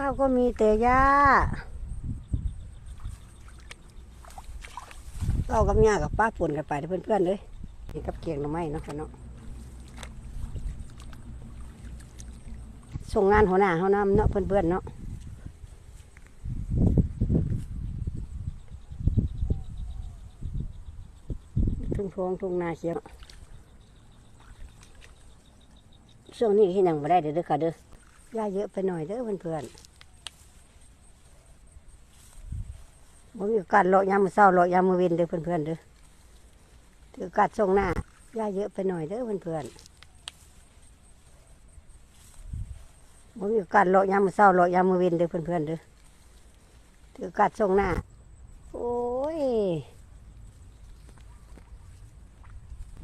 ข้าวก็มีแต่หญ้าเอากับหญ้ากับป้าป่นกันไปเด้อเพื่อนๆเลยนี่กับเกียงหน่อไม้เนาะค่ะเนาะส่งงานหัวหน้าเขานำเนาะเพื่อนๆเนาะทุ่งทวงทุ่งนาเขียวช่วงนี้ที่ยังไม่ได้เด้อเด้อค่ะเด้อหญ้าเยอะไปหน่อยเด้อเพื่อนๆ มีโอกาสเลาะยามมือเช้าเลาะยามมือเย็นเด้อเพื่อนๆเด้อถือโอกาสส่งหน้าหญ้าเยอะไปหน่อยเด้อเพื่อนๆบ่มีโอกาสเลาะยามมือเช้าเลาะยามมือเย็นเด้อเพื่อนๆเด้อถือโอกาสส่งหน้า โอ้ย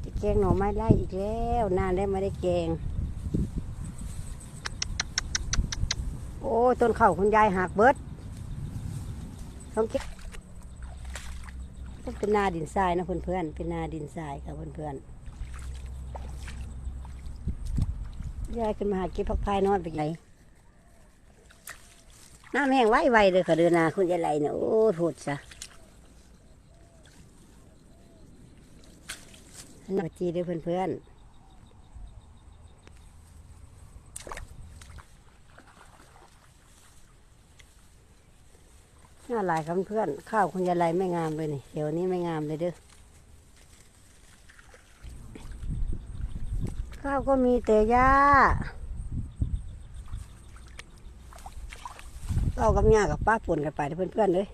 จะแกงหน่อไม้ไล่อีกแล้ว นานได้ไม่ได้แกง โอ้ยต้นเข้าคุณยายหักเบิดต้องเก็บ เป็นนาดินทรายนะเพื่อนๆเป็นนาดินทรายค่ะเพื่อนๆยายขึ้นมาหาเก็บผักพายนอนไปไหนน้ำแห้งไว้ไวเลยค่ะเดือนนาคุณยายไหลเนี่ยโอ้โหดซะนาจีเด้อเพื่อนๆ น่าหลายครับเพื่อนข้าวคุณยายไรไม่งามเลยนี่เดี๋ยวนี้ไม่งามเลยเด้อข้าวก็มีแต่หญ้าเอากับหญ้ากับป้าป่นกันไปเด้อเพื่อนๆเลย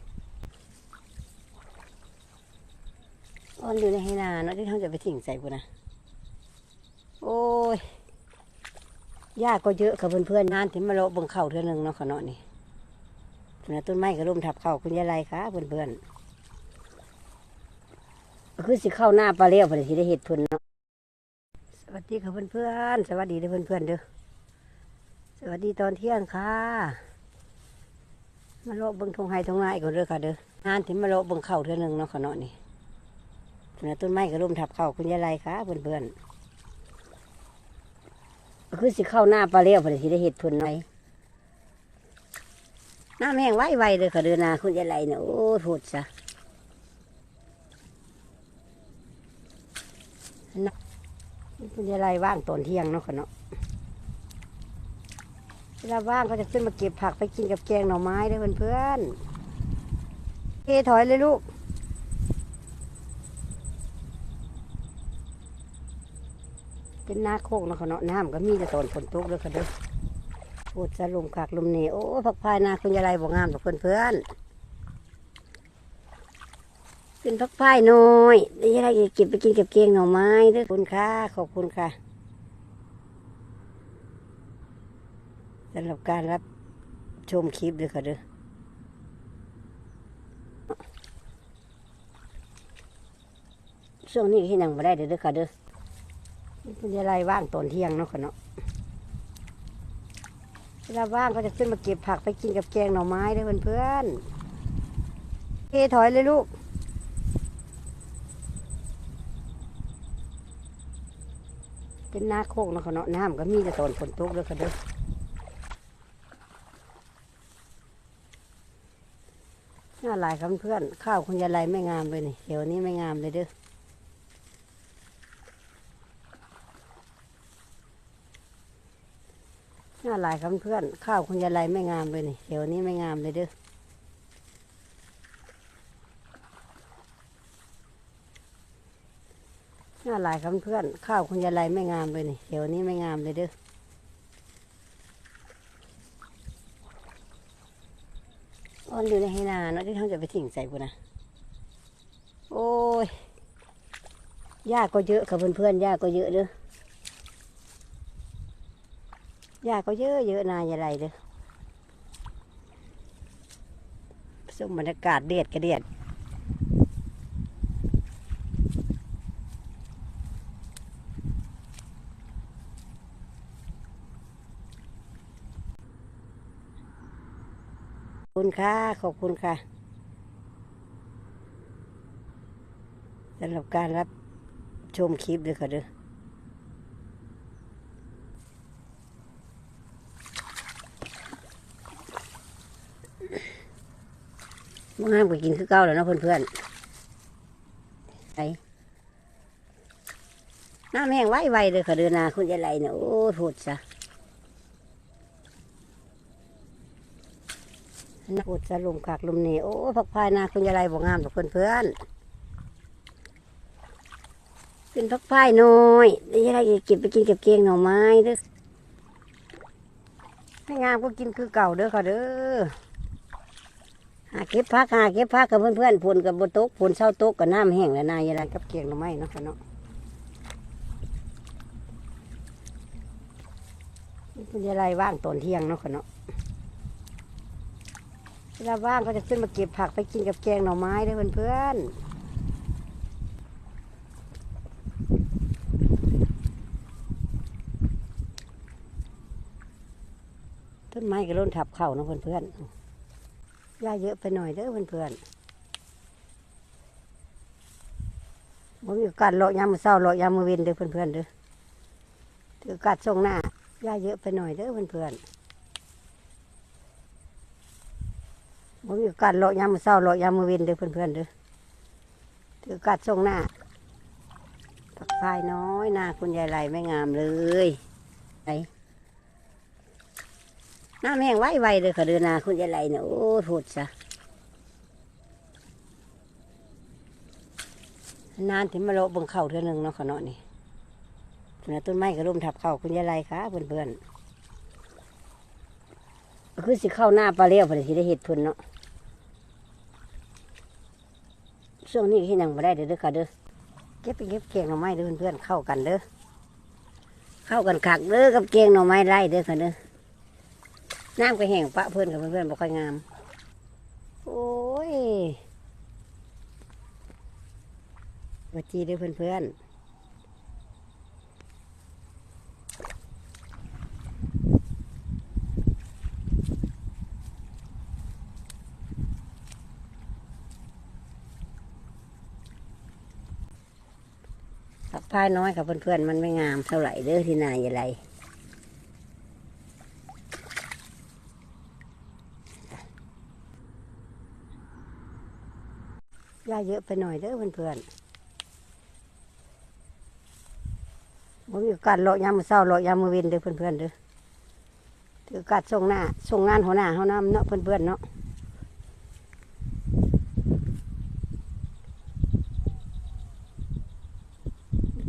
อ้อนอยู่ในให้นาเนาะที่เขาจะไปทิ้งใส่กูนะโอ้ยหญ้าก็เยอะค่ะเพื่อนๆนานถึงมาโลบังเข่าเท่านึงเนาะขนาะนี่ นะต้นไม้ก็ร่มทับเข้าคุณยายไรคะเพื่อนๆคือสิเข้าหน้าปลาเลี้ยวพอดีสิได้เห็ดเพิ่นเนาะสวัสดีค่ะเพื่อนๆสวัสดีเด้อเพื่อนๆเด้อสวัสดีตอนเที่ยงค่ะมาโลบเบิ่งทงไฮทงนาอีกคนเด้อค่ะเด้องานถึงมาโลบเบิ่งเข้าเท่านึงเนาะขนาะนี่นะต้นไม้ก็ร่มทับเข้าคุณยายไรคะเพื่อนๆคือสิเข้าหน้าปลาเลี้ยวพอดีสิได้เห็ดเพิ่นเนาะ น้ำแห้งไว้ไวเลยค่ะเดือนนาคุณยายไหลเนี่ยโอ้โหดซะนะคุณยายไหลว่างตอนเที่ยงเนาะค่ะเนาะเวลาว่างก็จะขึ้นมาเก็บผักไปกินกับแกงหน่อไม้เด้อเพื่อนๆเทถอยเลยลูกเป็นนาโคกเนาะค่ะเนาะน้ำก็มีแต่ตอนฝนตกเลยค่ะเด้อ พูดสลมขากลมเหนโอ้ผักพายนาคุณยายไรบอกงามต่อเพื่อนเพื่อนๆเป็นผักพายน้อยได้ยายไรเก็บไปกินเกับเกียงหน่อไม้ด้วยคุณค่ะขอบคุณค่ะสำหรับการรับชมคลิปด้วยค่ะเด้อช่วงนี้ที่นั่งมาได้เด้อค่ะเด้อคุณยายไรว่างตอนเที่ยงเนาะค่ะเนาะ เวลาว่างก็จะขึ้นมาเก็บผักไปกินกับแกงหน่อไม้ด้อเพื่อนๆเทถอยเลยลูกเป็นนาโคกนะค่ะเนาะน้ำก็มีแต่ตอนฝนตกเลยค่ะเด้อน่าลายครับเพื่อนข้าวคุณยายไรไม่งามเลยนี่เดี๋ยวนี้ไม่งามเลยเด้อ น่า หลายครับเพื่อน ข้าวคุณยายไรไม่งามเลยนี่เดี๋ยวนี้ไม่งามเลยเด้อน่าหลายครับเพื่อน ข้าวคุณยายไรไม่งามเลยนี่เดี๋ยวนี้ไม่งามเลยเด้ออ้อนอยู่ในให้นาเนาะที่เขาจะไปทิ้งใส่กูนะโอ้ยหญ้าก็เยอะค่ะเพื่อนๆหญ้าก็เยอะเด้อ ยาก็เยอะเยอะนายอะไรเด้อส้มบรรยากาศเด็ดกระเด็ดขอบคุณค่ะ ขอบคุณค่ะสำหรับการรับชมคลิปด้วยค่ะเด้อ บ่งามก็กินคือเก่าแล้วเนาะเพื่อนๆไปน้ำแห้งไว้ไวเลยค่ะเดือนนาคุณยายไรเนี่ยโอ้โหดซะน่าโหดซะลมขากลมเหนีโอ้พักพายนาคุณยายไรบ่งามต่อเพื่อนๆเป็นพักพายน้อยยวยายไรเก็บไปกินเก็บเกียงหน่อไม้เด้อไม่งามก็กินคือเก่าเด้อค่ะเด้อ หาเก็บพักหาเก็บพักกับเพื่อนๆผลกับบนโตกผลเศร้าตกกับน้ำแห้งแล้วนายอะไรกับเกียงหน่อไม้เนาะค่ะเนาะนี่คุณยายไรว่างตอนเที่ยงเนาะค่ะเนาะเวลาว่างก็จะขึ้นมาเก็บผักไปกินกับแกงหน่อไม้เด้อเพื่อนๆต้นไม้ก็ล้นทับเข่าเนาะเพื่อนๆ หญ้าเยอะไปหน่อยเด้อเพื่อนๆผมมีโอกาสเลาะยามมือเศร้าเลาะยามมือเวนเด้อเพื่อนๆเด้อถือกาสส่งหน้าหญ้าเยอะไปหน่อยเด้อเพื่อนๆผมมีโอกาสเลาะยามมือเศร้าเลาะยามมือเวนเด้อเพื่อนๆเด้อถือกาสส่งหน้าผักพายน้อยหน้าคุณยายไรไม่งามเลยไปน้ น้ำแห้งไว้ไวเลยค่ะเดือนนาคุณยายไรเนี่ยโอ้โหดซะนานถึงมาโลบังเข่าเท่านึงเนาะขนาะนี่ส่วนต้นไม้ก็ร่มทับเข่าคุณยายไรคะเพื่อนเพื่อนๆก็คือสิเข้าหน้าปลาเลี้ยวพอดีสิได้เห็ดพิ่นเนาะช่วงนี้ที่ยังไม่ได้เด้อค่ะเด้อเก็บไปเก็บเกียงหน่อไม้เด้อเพื่อนๆเข้ากันเด้อเข้ากันคักเด้อกับเกียงหน่อไม้ไร่เด้อค่ะเด้อ น้ำก็แห้งปะเพื่อนกับเพื่อนๆบ่ค่อยงาม โอ้ยวัจีเด้อเพื่อนเพื่อนผักพายน้อยกับเพื่อนๆมันไม่งามเท่าไหร่เด้อที่นายอะไร หญ้าเยอะไปหน่อยเด้อเพื่อนๆผมมีโอกาสเลาะยามมือเศร้าเลาะยามมือเวนเด้อเพื่อนๆเด้อถือโอกาสส่งหน้าส่งงานหัวหน้าเขาน้ำเนาะเพื่อนๆเนาะ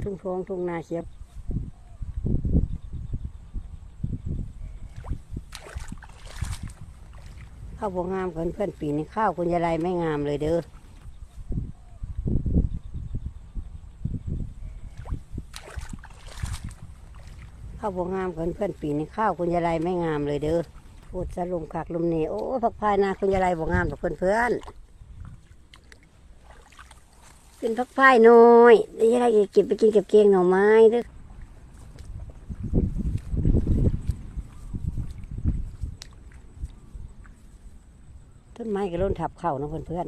ทุ่งทองทุ่งนาเขียบข้าวบวงามเกินเพื่อนปีนี้ข้าวคุณยายไรไม่งามเลยเด้อ ข้าวบวงามเกินเพื่อนปีนี้ข้าวคุณยายไรไม่งามเลยเด้อพูดสลุมขากลมเหนีโอ้พักพายนาคุณยายบวงามกับเพื่อนเพื่อนเป็นพักพายน้อยยายเก็บไปกินเก็บเกียงหน่อไม้เด้อต้นไม้ก็ล้นทับเข่านะเพื่อนเพื่อน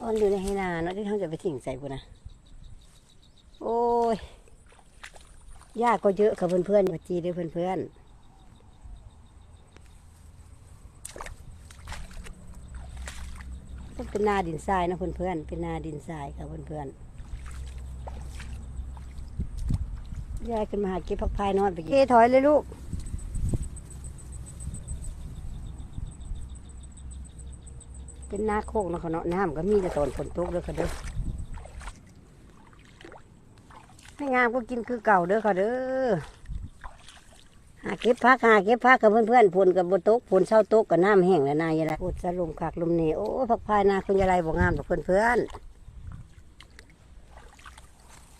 อ่อนอยู่ในให้นาเนาะที่เขาจะไปทิ้งใส่ปุ่นนะ โอ้ย หญ้าก็เยอะค่ะเพื่อนๆมาจีด้วยเพื่อนๆก็เป็นนาดินทรายนะเพื่อนๆ เป็นนาดินทรายค่ะเพื่อนๆยายขึ้นมาหาเก็บผักพายนอนไปเกถอยเลยลูก เป็นนาโคกเนาะค่ะเนาะน้ำก็มีแต่ตอนฝนตกเลยค่ะเด้อ ไม่ งามก็กินคือเก่าเด้อค่ะเด้อหาเก็บพักหาเก็บพักกับเพื่อนๆผลกับบนโตกผลเศร้าตกกับน้ำแห้งแล้วนายยายไรพูดสลุมขากลมเหนีโอ้พักพายนาคุณยายไรบอกงามกับเพื่อนๆ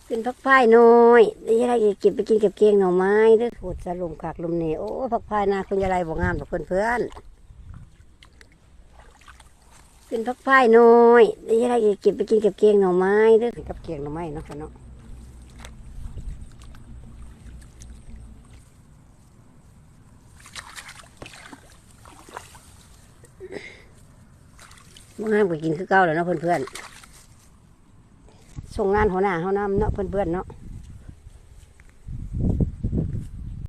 เป็นพักพายน้อยยายเก็บไปกินเก็บเกียงหน่อไม้เด้อพูดสลุมขากลมเหนีโอ้พักพายนาคุณยายไรบอกงามกับเพื่อนๆเป็นพักพายน้อยยายเก็บไปกินเก็บเกียงหน่อไม้เด้อกับเกียงหน่อไม้เนาะค่ะเนาะ บ่งามก็กินคือเก่าแล้วเนาะเพื่อนๆส่งงานหัวหน้าเขานำเนาะเพื่อนๆเนาะ